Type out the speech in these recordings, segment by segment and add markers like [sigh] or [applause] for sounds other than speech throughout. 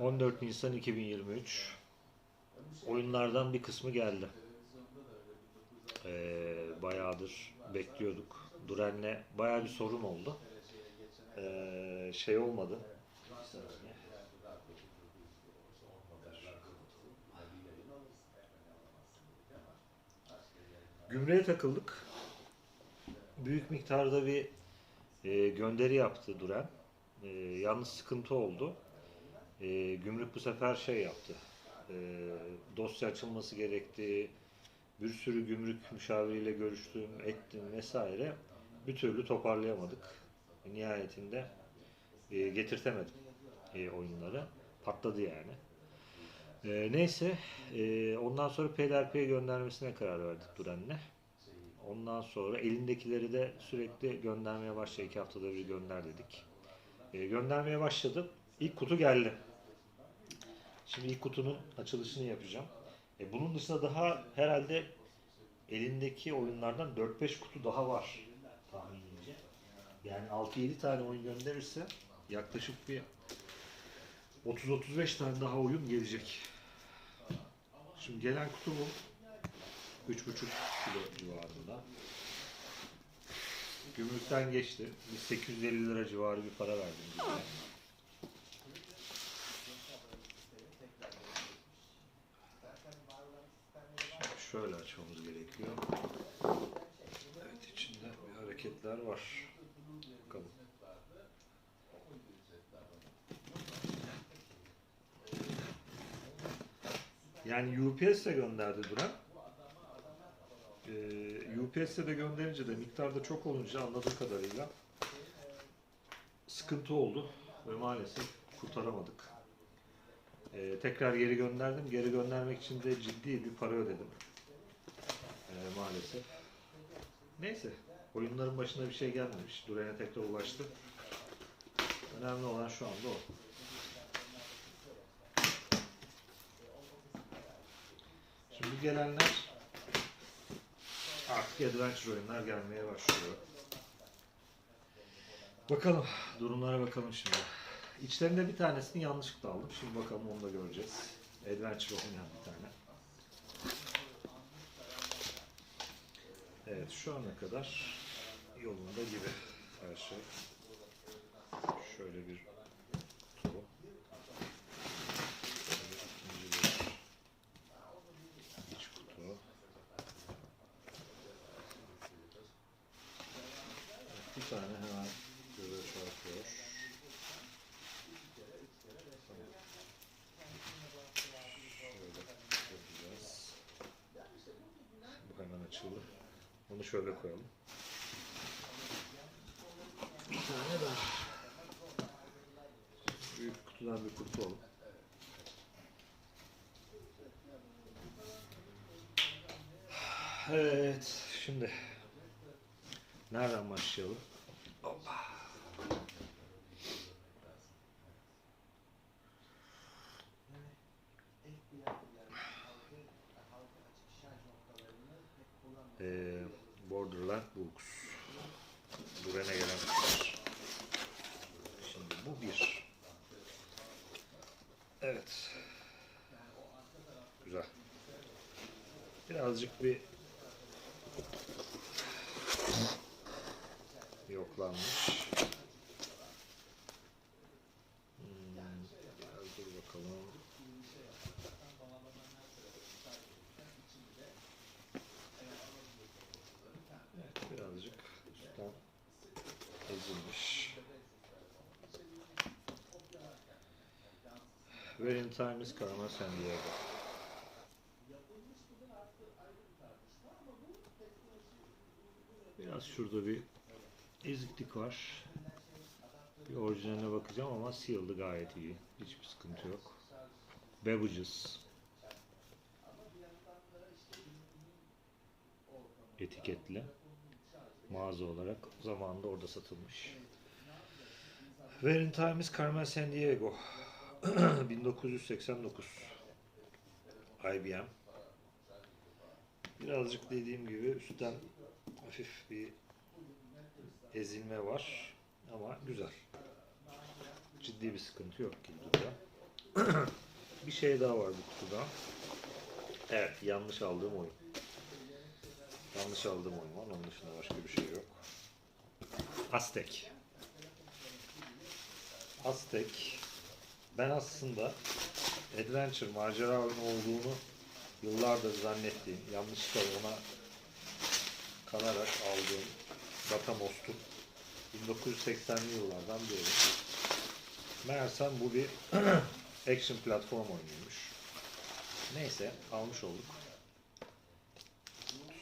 14 Nisan 2023 oyunlardan bir kısmı geldi. Ee, bayağıdır bekliyorduk. Duren'le bayağı bir sorun oldu. Ee, şey olmadı. Gümrüğe takıldık. Büyük miktarda bir e, gönderi yaptı Duren. E, yalnız sıkıntı oldu. E, gümrük bu sefer şey yaptı. E, dosya açılması gerekti. Bir sürü gümrük müşaviriyle görüştüm, ettim vesaire. Bir türlü toparlayamadık. Nihayetinde e, getirtemedim e, oyunları. Patladı yani. E, neyse, e, ondan sonra PDRP'ye göndermesine karar verdik Duren'le. Ondan sonra elindekileri de sürekli göndermeye başladı. İki haftada bir gönder dedik. E, göndermeye başladım. İlk kutu geldi. Şimdi ilk kutunun açılışını yapacağım. E, bunun dışında daha herhalde elindeki oyunlardan 4-5 kutu daha var tahminimce. Yani 6-7 tane oyun gönderirse yaklaşık bir 30-35 tane daha oyun gelecek. Şimdi gelen kutu bu. 3,5 kilo civarında. Gümrükten geçti. Bir 850 lira civarı bir para verdim. bize. Şimdi şöyle açmamız gerekiyor. Evet içinde bir hareketler var. Bakalım. Yani UPS'e gönderdi Duran. Ee, UPS'e de gönderince de miktarda çok olunca anladığım kadarıyla sıkıntı oldu ve maalesef kurtaramadık. Ee, tekrar geri gönderdim. Geri göndermek için de ciddi bir para ödedim. Ee, maalesef. Neyse. Oyunların başına bir şey gelmemiş. Duran'a tekrar ulaştı. Önemli olan şu anda o. Şimdi gelenler artık adventure oyunlar gelmeye başlıyor. Bakalım. Durumlara bakalım şimdi. İçlerinde bir tanesini yanlışlıkla aldım. Şimdi bakalım onu da göreceğiz. Adventure oynayan bir tane. Evet şu ana kadar yolunda gibi her şey. Şöyle bir bir iç kutu. Bir tane hemen göze çarpıyor. Şöyle yapacağız. Bu hemen açıldı. Onu şöyle koyalım. Bir tane daha. Büyük kutudan bir kurtulalım. Evet, şimdi nereden başlayalım? Bu bir. Evet. Güzel. Birazcık bir yoklanmış. Hmm, biraz dur bakalım. Evet, birazcık üstten ezilmiş. Where time is Carmen San Diego. Biraz şurada bir eziklik var. Bir orijinaline bakacağım ama seal'dı gayet iyi. Hiçbir sıkıntı yok. Beverages. Etiketli. Mağaza olarak zamanında orada satılmış. Where in Time is Carmen San Diego. [clears throat] 1989. IBM. Birazcık dediğim gibi üstten hafif bir ezilme var ama güzel. Ciddi bir sıkıntı yok duruyor. [clears throat] bir şey daha var bu kutuda. Evet, yanlış aldığım oyun. Yanlış aldığım oyun var. Onun dışında başka bir şey yok. Aztek. Aztek. Ben aslında Adventure, macera olduğunu yıllardır zannettiğim, yanlışlıkla ona kanarak aldığım Datamost'un 1980'li yıllardan biri. Meğersem bu bir [clears throat] action platform oyunuymuş. Neyse almış olduk.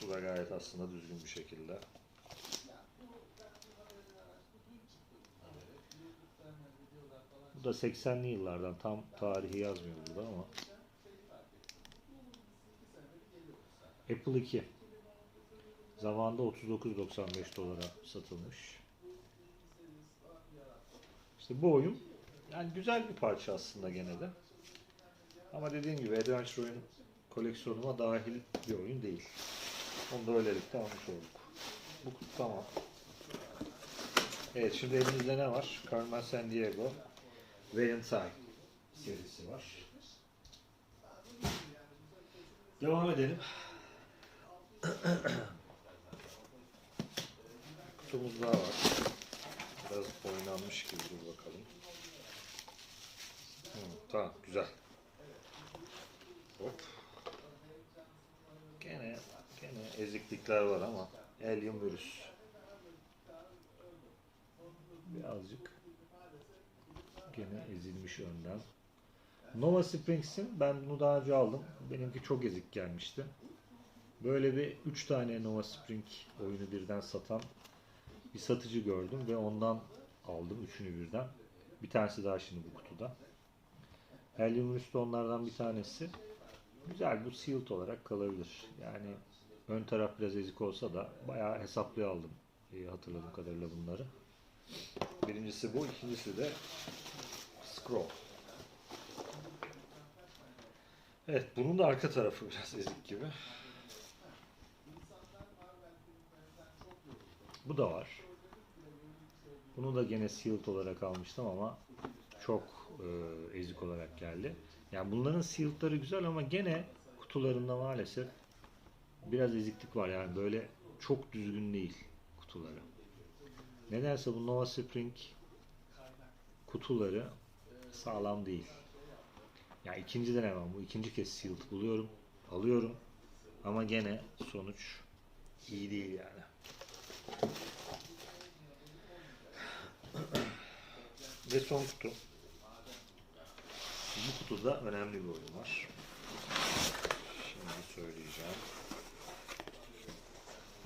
Su da gayet aslında düzgün bir şekilde. Bu da 80'li yıllardan tam tarihi yazmıyor burada ama. Apple 2. Zamanında 39.95 dolara satılmış. İşte bu oyun yani güzel bir parça aslında gene de. Ama dediğim gibi Adventure oyun koleksiyonuma dahil bir oyun değil. Onu da öylelikle almış olduk. Bu tamam. Evet şimdi elimizde ne var? Carmen San Diego Valentine serisi var. Devam edelim. Kutumuz daha var. Biraz oynanmış gibi dur bakalım. Hı, tamam güzel. Hop. Gene gene eziklikler var ama Alien virüs. Birazcık gene ezilmiş önden. Nova Springs'in ben bunu daha önce aldım. Benimki çok ezik gelmişti. Böyle bir 3 tane Nova Spring oyunu birden satan bir satıcı gördüm ve ondan aldım üçünü birden. Bir tanesi daha şimdi bu kutuda. Helium Rust onlardan bir tanesi. Güzel bu sealed olarak kalabilir. Yani ön taraf biraz ezik olsa da bayağı hesaplı aldım. İyi hatırladığım kadarıyla bunları. Birincisi bu, ikincisi de Scroll. Evet, bunun da arka tarafı biraz ezik gibi. Bu da var. Bunu da gene sealed olarak almıştım ama çok e, ezik olarak geldi. Yani bunların sealed'ları güzel ama gene kutularında maalesef biraz eziklik var. Yani böyle çok düzgün değil kutuları. Nedense bu Nova Spring kutuları sağlam değil. Ya yani ikinci denemem bu. ikinci kez sealed buluyorum. Alıyorum. Ama gene sonuç iyi değil yani. [clears throat] Ve son kutu. Bu kutuda önemli bir oyun var. Şimdi söyleyeceğim.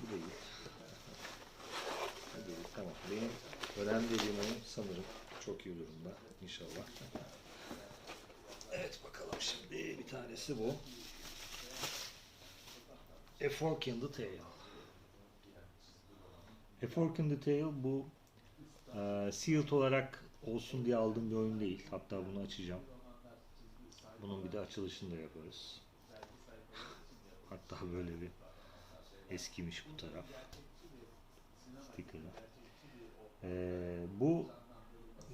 Bu değil. Bu değil. Tamam. Benim önemli dediğim oyun sanırım çok iyi durumda. İnşallah. Evet bakalım şimdi bir tanesi bu. A Fork in the Tail. A Fork in the Tail bu e, sealed olarak olsun diye aldığım bir oyun değil. Hatta bunu açacağım. Bunun bir de açılışını da yaparız. Hatta böyle bir eskimiş bu taraf. Sticker'ı. E, bu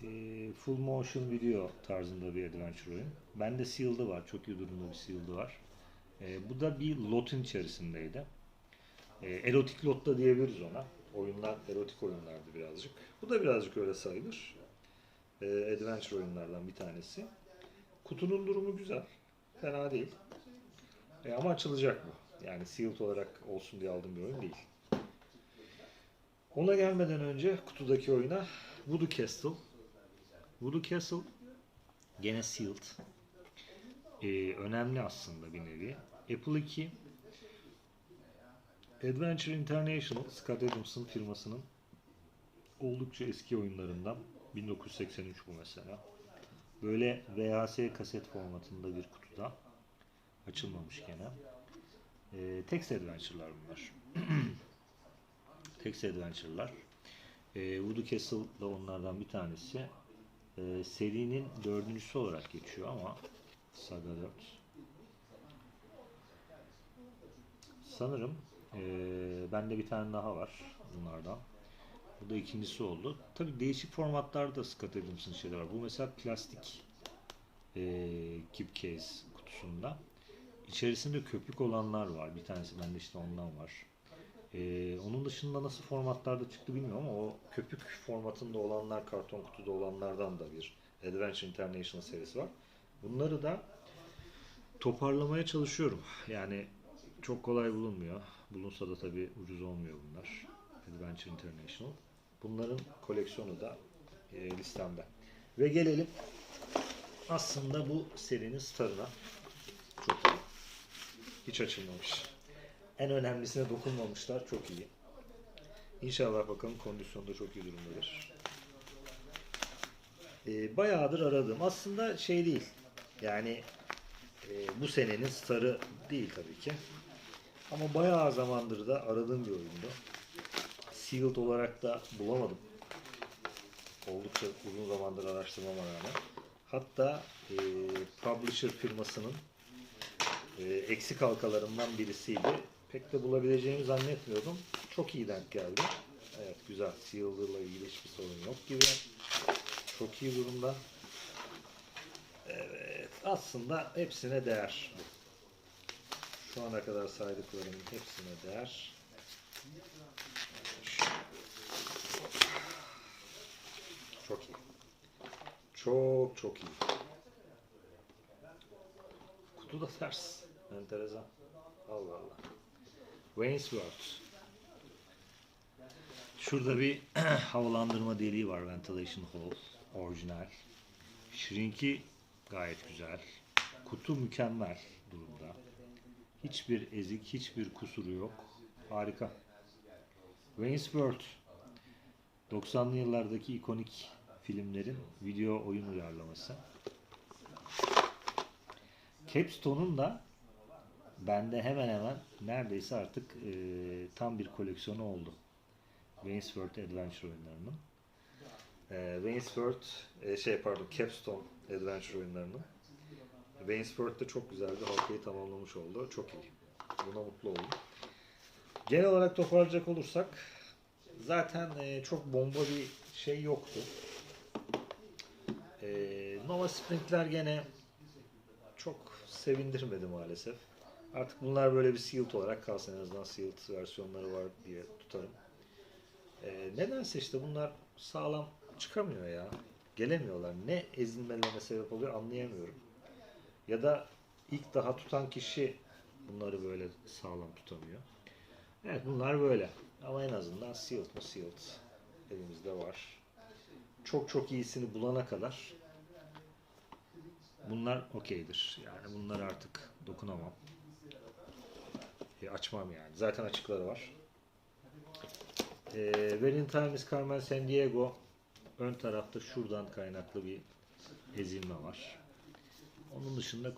e, full motion video tarzında bir adventure oyun. Bende sealed'ı var. Çok iyi durumda bir sealed'ı var. E, bu da bir lotun içerisindeydi. E, erotik lot da diyebiliriz ona. Oyunlar erotik oyunlardı birazcık. Bu da birazcık öyle sayılır. E, adventure oyunlardan bir tanesi. Kutunun durumu güzel. Fena değil. E, ama açılacak bu. Yani sealed olarak olsun diye aldığım bir oyun değil. Ona gelmeden önce kutudaki oyuna Voodoo Castle. Voodoo Castle gene sealed. Ee, önemli aslında bir nevi. Apple 2 Adventure International Scott Adams'ın firmasının oldukça eski oyunlarından 1983 bu mesela. Böyle VHS kaset formatında bir kutuda açılmamış gene. Ee, text Adventure'lar bunlar. [clears throat] text Adventure'lar. Ee, Voodoo Castle da onlardan bir tanesi. Ee, serinin dördüncüsü olarak geçiyor ama Saga 4. Sanırım ee, bende bir tane daha var bunlardan. Bu da ikincisi oldu. Tabi değişik formatlarda Scott Adams'ın şeyler var. Bu mesela plastik e, keep case kutusunda. İçerisinde köpük olanlar var. Bir tanesi bende işte ondan var. E, onun dışında nasıl formatlarda çıktı bilmiyorum ama o köpük formatında olanlar, karton kutuda olanlardan da bir Adventure International serisi var. Bunları da toparlamaya çalışıyorum. Yani çok kolay bulunmuyor. Bulunsa da tabii ucuz olmuyor bunlar. Adventure International. Bunların koleksiyonu da e, listemde. Ve gelelim aslında bu serinin starına. Çok iyi. Hiç açılmamış. En önemlisine dokunmamışlar. Çok iyi. İnşallah bakalım kondisyonda çok iyi durumdadır. E, bayağıdır aradım. Aslında şey değil. Yani e, bu senenin starı değil tabii ki. Ama bayağı zamandır da aradığım bir oyundu. Sealed olarak da bulamadım. Oldukça uzun zamandır araştırmama rağmen. Hatta e, publisher firmasının e, eksik halkalarından birisiydi. Pek de bulabileceğimi zannetmiyordum. Çok iyi denk geldi. Evet güzel. Sealed'la ilgili hiçbir sorun yok gibi. Çok iyi durumda. Evet. Aslında hepsine değer bu. Şu ana kadar saydıklarımın hepsine değer. Çok iyi. Çok çok iyi. Kutu da ters. Enteresan. Allah Allah. Wainsworth. Şurada bir [clears throat] havalandırma deliği var. Ventilation hole. Orijinal. Shrink'i gayet güzel. Kutu mükemmel durumda. Hiçbir ezik, hiçbir kusuru yok. Harika. Wainsworth 90'lı yıllardaki ikonik filmlerin video oyun uyarlaması. Capstone'un da bende hemen hemen neredeyse artık e, tam bir koleksiyonu oldu. Wainsworth Adventure oyunlarının. E, Wainsworth e, şey pardon Capstone Adventure oyunlarının. Wainsworth de çok güzel bir halkayı tamamlamış oldu. Çok iyi. Buna mutlu oldum. Genel olarak toparlayacak olursak zaten e, çok bomba bir şey yoktu. E, Nova Sprint'ler gene çok sevindirmedi maalesef. Artık bunlar böyle bir sealed olarak kalsın. En azından sealed versiyonları var diye tutarım. E, nedense işte bunlar sağlam çıkamıyor ya. Gelemiyorlar. Ne ezilmelerine sebep oluyor anlayamıyorum. Ya da ilk daha tutan kişi bunları böyle sağlam tutamıyor. Evet bunlar böyle. Ama en azından sealed mı sealed elimizde var. Çok çok iyisini bulana kadar bunlar okeydir. Yani bunları artık dokunamam. E, açmam yani. Zaten açıkları var. E, Valentine's Carmen San Diego ön tarafta şuradan kaynaklı bir ezilme var. Onun dışında